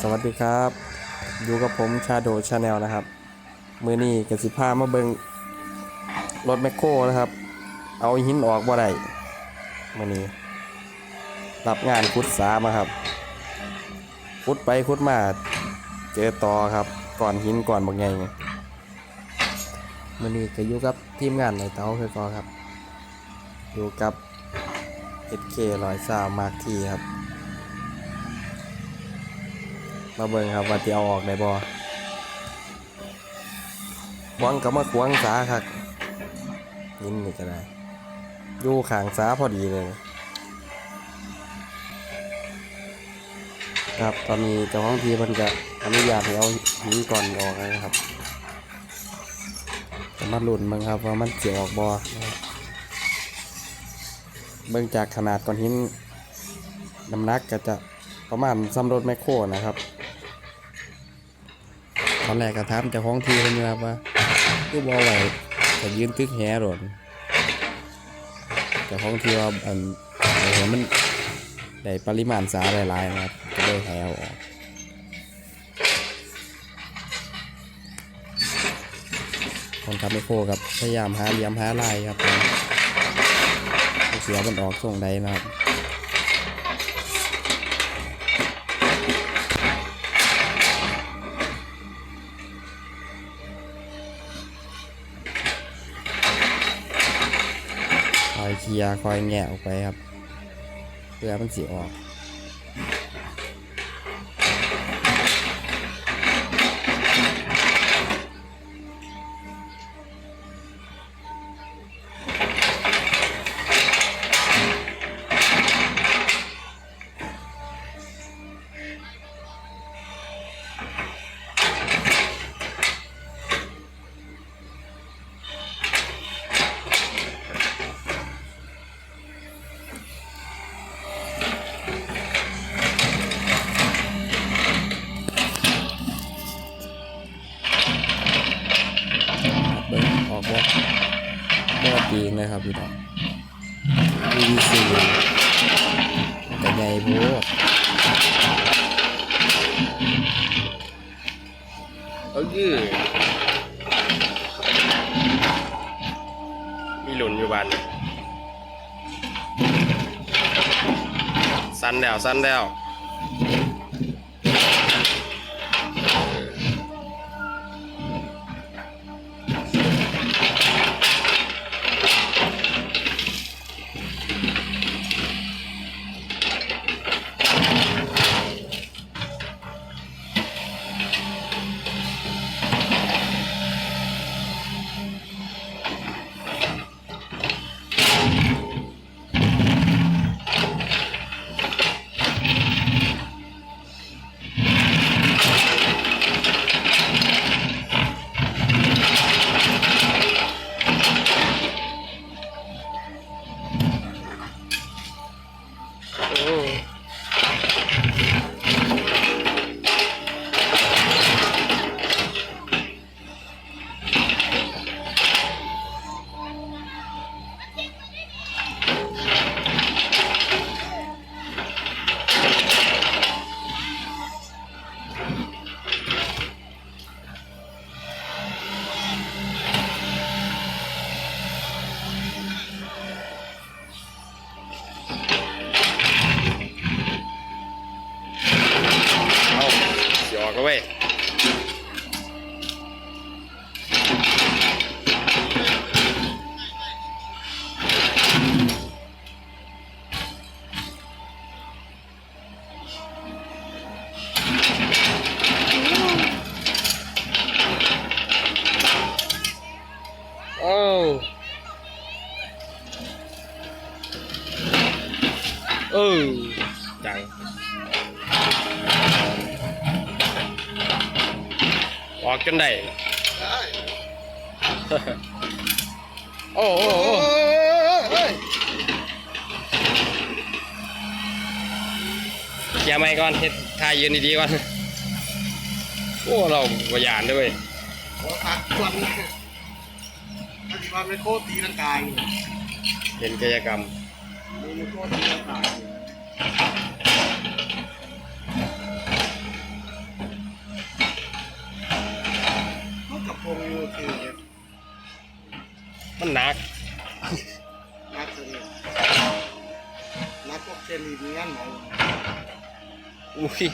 สวัสดีครับ อยู่กับผมชาโดชาแนลนะครับ มือนี้กสิพามาเบิงรถแมคโครนะครับ เอาหินออกบ่ได้มือนี้ รับงานขุดสามาครับขุดไปขุดมาเจอต่อครับก่อนหินก่อนบางไงมือนี้ก็อยู่กับทีมงานในเตาคือก็ครับ อยู่กับ SK ร้อยสาวมากทีครับ มาเบิ่งครับว่าที่เอาออกได้บ่หวังกับมาขวางสาครับยินนี่ก็ได้อยู่ข้างสาพอดีเลย ครับตอนนี้เจ้าของทีเพิ่นจะอนุญาตให้เอาหินก่อนออกนะครับจะมาลุ้นบิ่งครับว่ามันเสิออกบ่นะครับเบิ่งจากขนาดก้อนหินน้ำหนักก็จะประมาณซ้ำรถแมคโครนะครับ ตอนแรกก็ถามเจ้าของทีเพิ่นอยู่ครับว่าคือบ่เอาไว้ก็ยืนตึกแหโดนเจ้าของทีว่าอันเอาให้มันได้ปริมาณสาหลายๆนะครับก็เลยแหเอออกคนขับไมโครครับพยายามหาเหลี่ยมหาลายครับเสียมันออกส่งใดนะครับ เคลียร์คอยแงะออกไปครับ เพื่อมันสีออก บิ้งออกบ่บ่ปีงเลยครับพี่น้อง VC มันก็ใหญ่โพดเอายื้อมีหลุนอยู่บ้านสั้นแล้วสั้นแล้ว แล้วเว้ยโอ้เออจัง ออกจนได้โอ้โอ้โอ้เคลียร์ไม่ก่อนเฮ็ดทายยืนดีๆก่อน โอ้เราบยานด้วยเวยหัวขาดส่วนถ้าสิว่าไม่โคตรตีร่างกายอยู่เห็นกายกรรมไม่โคตรตีร่างกายอยู่ นักนักเลยนักพวกเชลีนี้งั้นไหนอุ้ย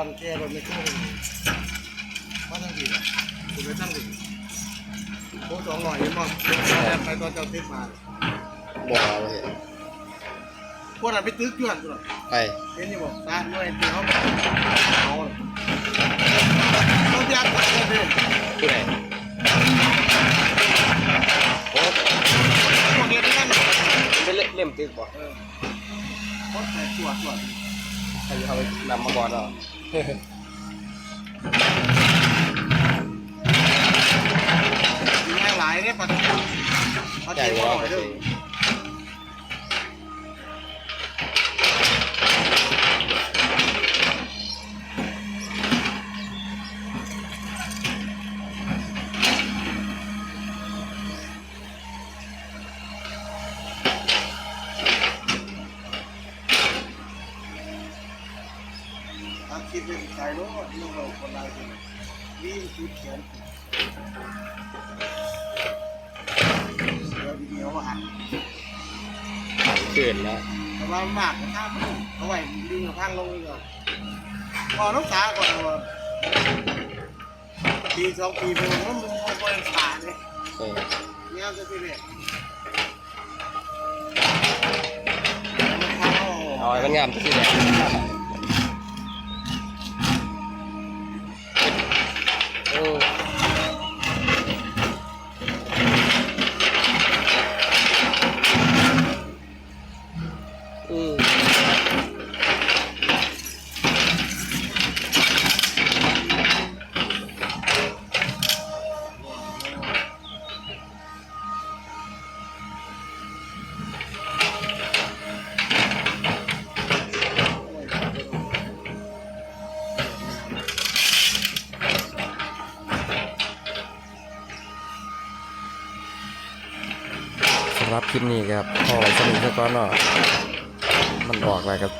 อนแก้รถไม่คู่มาทั้งทีคุณไม่ตั้งดิโค้สองหน่อยยังมองไปตอนเจ้าทิพมาบ่เอาเลยพวกเราไปตึกยวนตลอดไปเห็นอยู่บอกตาหน่วยที่เขาเอาต้องยัดกันเลยผู้ใดโอ้พวกเนี้ยที่นั่นเป็นเล่มตึกบ่เออพดใส่ตัวตัวใครจะเอาไปนำมาก่อนเหรอ แม่หลายเนี่ยปัจจุบันเขาใหญ่เจ็บกว่าหน่อยไปเด้สิอ คิดเป็นใจรู้ว่าลูกเราคนใดคนหนึ่งวิ่งชุดเขียนเดี๋ยววิดีโอมาหันเกินแล้วแต่ว่ามากนะครับเอาไว้ดึงข้างลงก่อนพอน้องตาก่อนว่าปีสองปีไปมันมันมันเป็นขาดเนี่ยเนี่ยจะเป็นเนี่ยเอาไว้มันงามที่ไหนโับคลิปนี้ครับพอสนุกสักก้อนเนาะมันออกอะไรกับ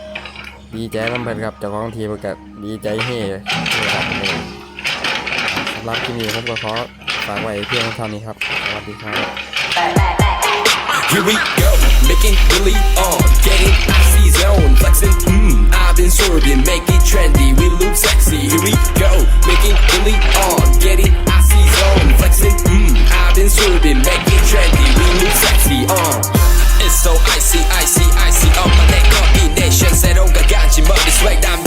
ดีใจน้ำเพลินครับจากของทีมกับดีใจเฮ่ครับสำหรับคลิปนี้ผมก็ขอฝากไว้เพียงเท่านี้ครับสวัสดีครับ Here we go, making really on, getting icy zone, flexing, mmm, I've been swerving, make it trendy, we look sexy, here we go.